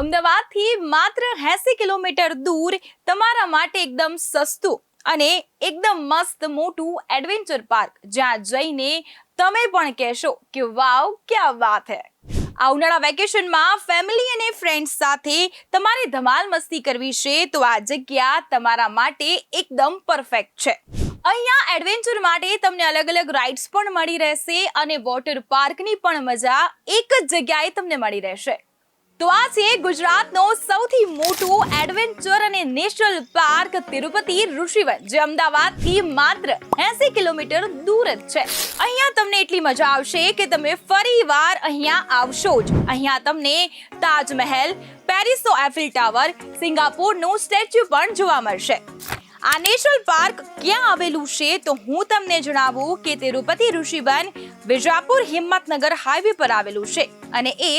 અમદાવાદથી માત્ર 80 કિલોમીટર દૂર તમારા માટે એકદમ સસ્તું અને એકદમ મસ્ત મોટું એડવેન્ચર પાર્ક જ્યાં જઈને તમે પણ કહેશો કે વાવ, ક્યાં વાત હે. આ ઉનાળા વેકેશનમાં ફેમિલી અને ફ્રેન્ડ્સ સાથે તમારે ધમાલ મસ્તી કરવી છે તો આ જગ્યા તમારા માટે એકદમ પરફેક્ટ છે. અહીંયા એડવેન્ચર માટે તમને અલગ અલગ રાઇડ્સ પણ મળી રહેશે અને વોટર પાર્કની પણ મજા એક જ જગ્યાએ તમને મળી રહેશે. તો આ છે ગુજરાતનો સૌથી મોટું એડવેન્ચર અને નેશનલ પાર્ક તિરુપતિ ઋષિવન, જે અમદાવાદથી માત્ર 80 કિલોમીટર દૂર જ છે. અહીંયા તમને એટલી મજા આવશે કે તમે ફરીવાર અહીંયા આવશો જ. અહીંયા તમને તાજમહેલ, પેરિસનો એફિલ ટાવર, સિંગાપોરનું સ્ટેચ્યુ પણ જોવા મળશે. આ નેશનલ પાર્ક ક્યાં આવેલું છે તો હું તમને જણાવું કે તિરુપતિ ઋષિવન વિજાપુર હિંમતનગર હાઈવે પર આવેલું છે અને એ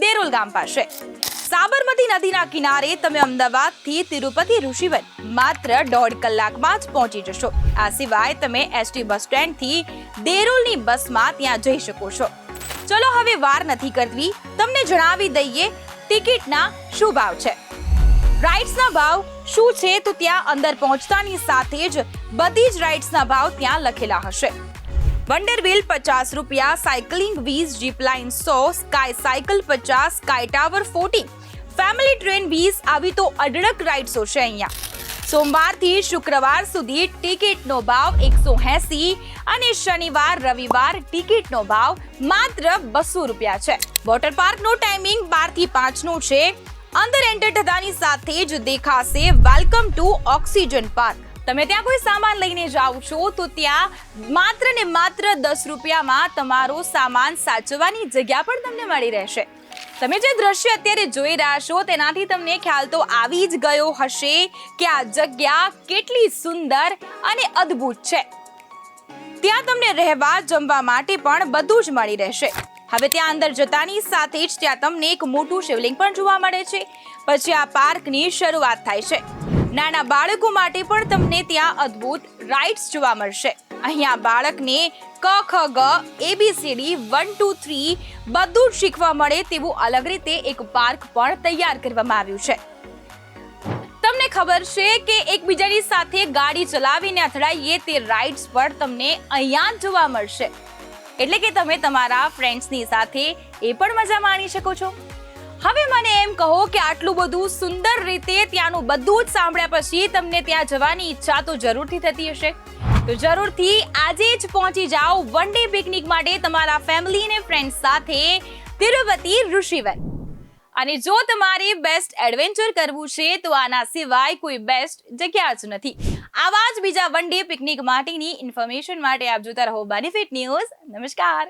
દેરોલ ગામ પાસે. સાબરમતી નદીના કિનારે તમે અમદાવાદથી તિરુપતિ ઋષિવન માત્ર દોઢ કલાકમાં જ પહોંચી જશો. આ સિવાય તમે એસટી બસ સ્ટેન્ડથી દેરોલની બસમાં ત્યાં જઈ શકો છો. ચલો હવે વાર નથી કરવી. તમને જણાવી દઈએ ટિકિટના શું ભાવ છે. રાઇડ્સના ભાવ શું છે તો ત્યાં અંદર પહોંચતાની સાથે જ બધી જ રાઇડ્સના ભાવ ત્યાં લખેલા હશે. વંડર વ્હીલ પચાસ રૂપિયા, સાયકલિંગ વીસ, જીપ લાઇન સો, સ્કાય સાયકલ પચાસ, sky tower forty. Family train વીસ, આવી તો અઢળક રાઇડ્સો છે અહીંયા. સોમવારથી શુક્રવાર સુધી ટિકિટનો ભાવ એકસો એસી અને શનિવાર, રવિવાર ટિકિટનો ભાવ માત્ર બસો રૂપિયા છે. વોટર પાર્કનો ટાઈમિંગ બારથી પાંચનો છે. અંદર એન્ટર થતાની સાથે જ દેખાશે વેલકમ ટુ ઓક્સિજન પાર્ક તમે ત્યાં કોઈ સામાન લઈને જાઓ છો, તો ત્યાં માત્ર ને માત્ર દસ રૂપિયામાં તમારો સામાન સાચવવાની જગ્યા પણ તમને મળી રહેશે. તમે જે દ્રશ્ય અત્યારે જોઈ રહ્યા છો, તેનાથી તમને ખ્યાલ તો આવી જ ગયો હશે કે આ જગ્યા કેટલી સુંદર અને અદ્ભુત છે. ત્યાં તમને રહેવા જમવા માટે પણ બધું જ મળી રહેશે. હવે ત્યાં અંદર જતાની સાથે જ ત્યાં તમને એક મોટું શિવલિંગ પણ જોવા મળે છે. પછી આ પાર્કની શરૂઆત થાય છે. નાના બાળકો માટે પણ તમને ત્યાં અદ્ભુત રાઇડ્સ જોવા મળશે. અહીંયા બાળકને ક, ખ, ગ એબીસીડી વન ટુ થ્રી બધું જ શીખવા મળે તેવું અલગ રીતે એક પાર્ક પણ તૈયાર કરવામાં આવ્યું છે. તમને ખબર છે કે એકબીજાની સાથે ગાડી ચલાવીને અથડાઈએ તે રાઇડ્સ પર તમને અહીંયા જોવા મળશે. એટલે કે તમે તમારા ફ્રેન્ડ્સની સાથે એ પણ મજા માણી શકો છો. હવે મને એમ કહો કે આટલું બધું સુંદર રીતે ત્યાંનું બધું જ સાંભળ્યા પછી તમને ત્યાં જવાની ઈચ્છા તો જરૂરથી થતી હશે. તો જરૂરથી આજે જ પહોંચી જાઓ વન ડે પિકનિક માટે તમારા ફેમિલી અને ફ્રેન્ડ્સ સાથે તિરુપતિ ઋષિવન અને જો તમારે બેસ્ટ એડવેન્ચર કરવું છે તો આના સિવાય કોઈ બેસ્ટ જગ્યા જ નથી. આવા જ બીજા વન ડે પિકનિક માટેની ઇન્ફોર્મેશન માટે આપ જોતા રહો બેનિફિટ ન્યૂઝ નમસ્કાર.